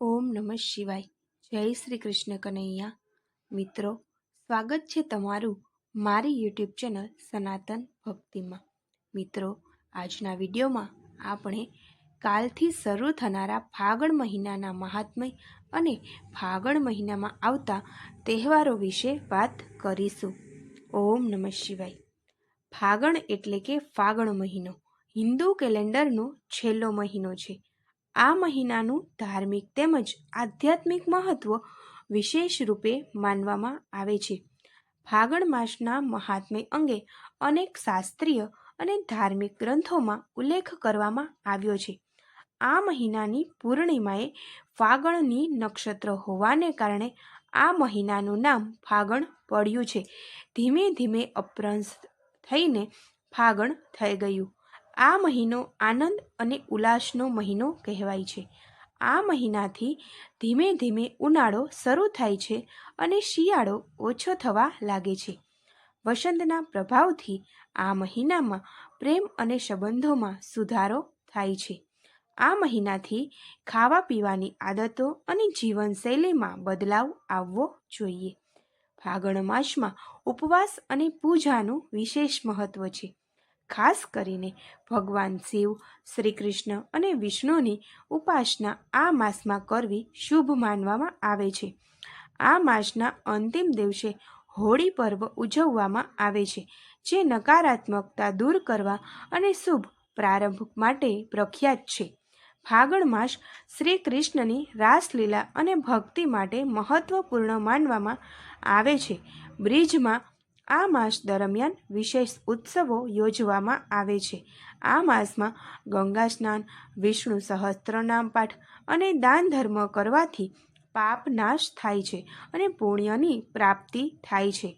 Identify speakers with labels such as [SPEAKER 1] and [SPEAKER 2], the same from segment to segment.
[SPEAKER 1] ઓમ નમઃ શિવાય. જય શ્રી કૃષ્ણ કનૈયા. મિત્રો, સ્વાગત છે તમારું મારી યુટ્યુબ ચેનલ સનાતન ભક્તિમાં. મિત્રો, આજના વિડીયોમાં આપણે કાલથી શરૂ થનારા ફાગણ મહિનાના મહાત્મય અને ફાગણ મહિનામાં આવતા તહેવારો વિશે વાત કરીશું. ઓમ નમઃ શિવાય. ફાગણ એટલે કે ફાગણ મહિનો. હિન્દુ કેલેન્ડરનો છેલ્લો મહિનો છે. આ મહિનાનું ધાર્મિક તેમજ આધ્યાત્મિક મહત્વ વિશેષ રૂપે માનવામાં આવે છે. ફાગણ માસના મહાત્મ્ય અંગે અનેક શાસ્ત્રીય અને ધાર્મિક ગ્રંથોમાં ઉલ્લેખ કરવામાં આવ્યો છે. આ મહિનાની પૂર્ણિમાએ ફાગણની નક્ષત્ર હોવાને કારણે આ મહિનાનું નામ ફાગણ પડ્યું છે. ધીમે ધીમે અપ્રંશ થઈને ફાગણ થઈ ગયું. આ મહિનો આનંદ અને ઉલ્લાસનો મહિનો કહેવાય છે. આ મહિનાથી ધીમે ધીમે ઉનાળો શરૂ થાય છે અને શિયાળો ઓછો થવા લાગે છે. વસંતના પ્રભાવથી આ મહિનામાં પ્રેમ અને સંબંધોમાં સુધારો થાય છે. આ મહિનાથી ખાવા પીવાની આદતો અને જીવનશૈલીમાં બદલાવ આવવો જોઈએ. ફાગણ માસમાં ઉપવાસ અને પૂજાનું વિશેષ મહત્વ છે. ખાસ કરીને ભગવાન શિવ શ્રી કૃષ્ણ અને વિષ્ણુની ઉપાસના આ માસમાં કરવી શુભ માનવામાં આવે છે. આ માસના અંતિમ દિવસે હોળી પર્વ ઉજવવામાં આવે છે, જે નકારાત્મકતા દૂર કરવા અને શુભ પ્રારંભ માટે પ્રખ્યાત છે. ફાગણ માસ શ્રી કૃષ્ણની રાસલીલા અને ભક્તિ માટે મહત્વપૂર્ણ માનવામાં આવે છે. બ્રિજમાં આ માસ દરમિયાન વિશેષ ઉત્સવો યોજવામાં આવે છે. આ માસમાં ગંગા સ્નાન, વિષ્ણુ સહસ્ત્રનામ પાઠ અને દાન ધર્મ કરવાથી પાપ નાશ થાય છે અને પુણ્યની પ્રાપ્તિ થાય છે.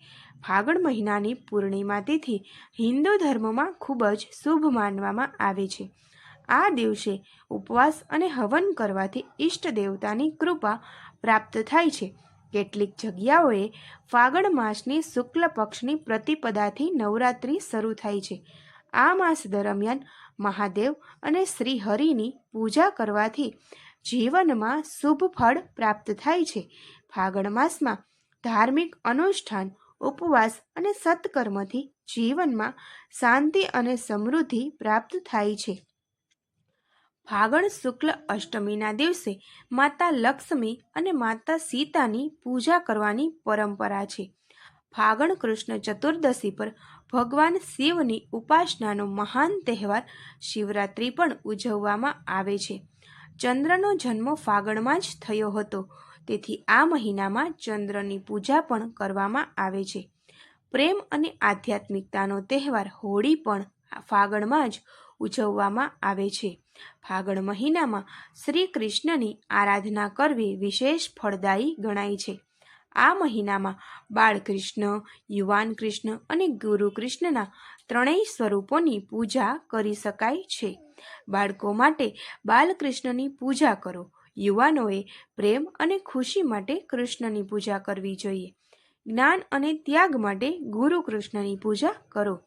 [SPEAKER 1] ફાગણ મહિનાની પૂર્ણિમા તિથિ હિન્દુ ધર્મમાં ખૂબ જ શુભ માનવામાં આવે છે. આ દિવસે ઉપવાસ અને હવન કરવાથી ઈષ્ટ દેવતાની કૃપા પ્રાપ્ત થાય છે. કેટલીક જગ્યાઓએ ફાગણ માસની શુક્લ પક્ષની પ્રતિપદાથી નવરાત્રિ શરૂ થાય છે. આ માસ દરમિયાન મહાદેવ અને શ્રી હરિની પૂજા કરવાથી જીવનમાં શુભ ફળ પ્રાપ્ત થાય છે. ફાગણ માસમાં ધાર્મિક અનુષ્ઠાન, ઉપવાસ અને સત્કર્મથી જીવનમાં શાંતિ અને સમૃદ્ધિ પ્રાપ્ત થાય છે. ફાગણ શુક્લ અષ્ટમીના દિવસે માતા લક્ષ્મી અને માતા સીતાની પૂજા કરવાની પરંપરા છે. ફાગણ કૃષ્ણ ચતુર્દશી પર ભગવાન શિવની ઉપાસનાનો મહાન તહેવાર શિવરાત્રિ પણ ઉજવવામાં આવે છે. ચંદ્રનો જન્મ ફાગણમાં જ થયો હતો. તેથી આ મહિનામાં ચંદ્રની પૂજા પણ કરવામાં આવે છે. પ્રેમ અને આધ્યાત્મિકતાનો તહેવાર હોળી પણ ફાગણમાં જ ઉજવવામાં આવે છે. ફાગણ મહિનામાં શ્રી કૃષ્ણની આરાધના કરવી વિશેષ ફળદાયી ગણાય છે. આ મહિનામાં બાળકૃષ્ણ યુવાન કૃષ્ણ અને ગુરુ કૃષ્ણના ત્રણેય સ્વરૂપોની પૂજા કરી શકાય છે. બાળકો માટે બાલકૃષ્ણની પૂજા કરો. યુવાનોએ પ્રેમ અને ખુશી માટે કૃષ્ણની પૂજા કરવી જોઈએ. જ્ઞાન અને ત્યાગ માટે ગુરુ કૃષ્ણની પૂજા કરો.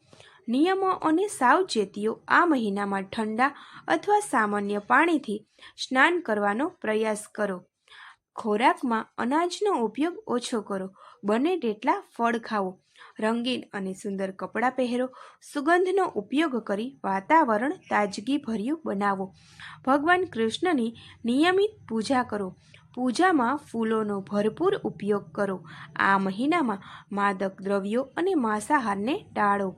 [SPEAKER 1] નિયમો અને સાવચેતીઓ આ મહિનામાં ઠંડા અથવા સામાન્ય પાણીથી સ્નાન કરવાનો પ્રયાસ કરો. ખોરાકમાં અનાજનો ઉપયોગ ઓછો કરો. બને તેટલા ફળ ખાવો રંગીન અને સુંદર કપડાં પહેરો. સુગંધનો ઉપયોગ કરી વાતાવરણ તાજગીભર્યું બનાવો. ભગવાન કૃષ્ણની નિયમિત પૂજા કરો. પૂજામાં ફૂલોનો ભરપૂર ઉપયોગ કરો. આ મહિનામાં માદક દ્રવ્યો અને માંસાહારને ટાળો.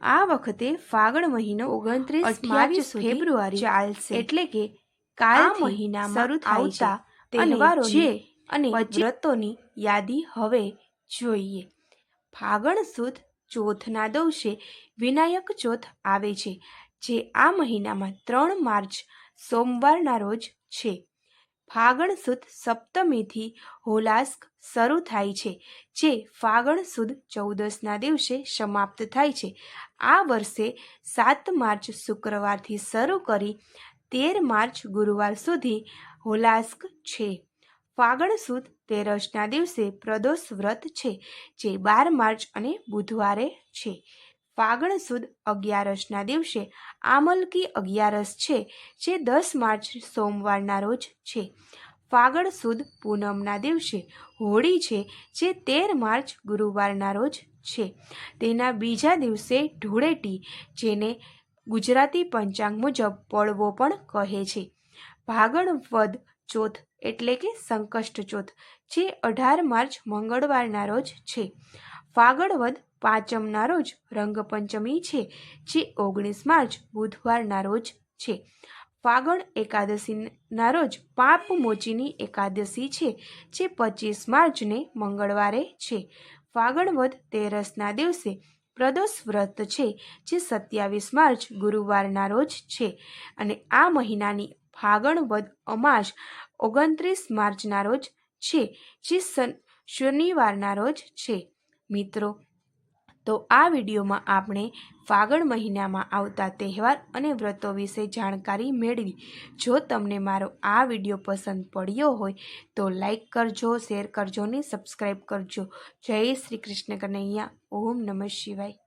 [SPEAKER 1] આ વખતે ફાગણ મહિનો ઓગણત્રીસ માર્ચ ફેબ્રુઆરી ચાલશે. એટલે કે કાલ મહિનામાં શરૂ આવતા તહેવારો છે અને વ્રતોની યાદી હવે જોઈએ. ફાગણ સુદ ચોથના દિવસે વિનાયક ચોથ આવે છે જે આ મહિનામાં ત્રણ માર્ચ સોમવારના રોજ છે. ફાગણ સુદ સપ્તમીથી હોલાસ્ક શરૂ થાય છે, જે ફાગણ સુદ ચૌદસના દિવસે સમાપ્ત થાય છે. આ વર્ષે સાત માર્ચ શુક્રવારથી શરૂ કરી તેર માર્ચ ગુરુવાર સુધી હોલાસ્ક છે. ફાગણ સુદ તેરસના દિવસે પ્રદોષ વ્રત છે, જે બાર માર્ચ અને બુધવારે છે. ફાગણ સુદ અગિયારસના દિવસે આમલકી અગિયારસ છે, જે દસ માર્ચ સોમવારના રોજ છે. ફાગણ સુદ પૂનમના દિવસે હોળી છે, જે તેર માર્ચ ગુરુવારના રોજ છે. તેના બીજા દિવસે ધૂળેટી, જેને ગુજરાતી પંચાંગ મુજબ પડવો પણ કહે છે. ભાગણ વદ ચોથ એટલે કે સંકષ્ટ ચોથ, જે અઢાર માર્ચ મંગળવારના રોજ છે. ફાગણ વદ પાંચમના રોજ રંગપંચમી છે, જે ઓગણીસ માર્ચ બુધવારના રોજ છે. ફાગણ એકાદશીના રોજ પાપ મોચીની એકાદશી છે, જે પચીસ માર્ચને મંગળવારે છે. ફાગણ વદ તેરસના દિવસે પ્રદોષ વ્રત છે, જે સત્યાવીસ માર્ચ ગુરુવારના રોજ છે અને આ મહિનાની ફાગણ વદ અમાસ ઓગણત્રીસ માર્ચના રોજ છે, જે શનિવારના રોજ છે. મિત્રો તો આ વિડીયોમાં આપણે ફાગણ મહિનામાં આવતા તહેવાર અને વ્રતો વિશે જાણકારી મેળવી. જો તમને મારો આ વીડિયો પસંદ પડ્યો હોય તો લાઈક કરજો, શેર કરજો ને સબસ્ક્રાઈબ કરજો. જય શ્રી કૃષ્ણ કનૈયા. ઓમ નમઃ શિવાય.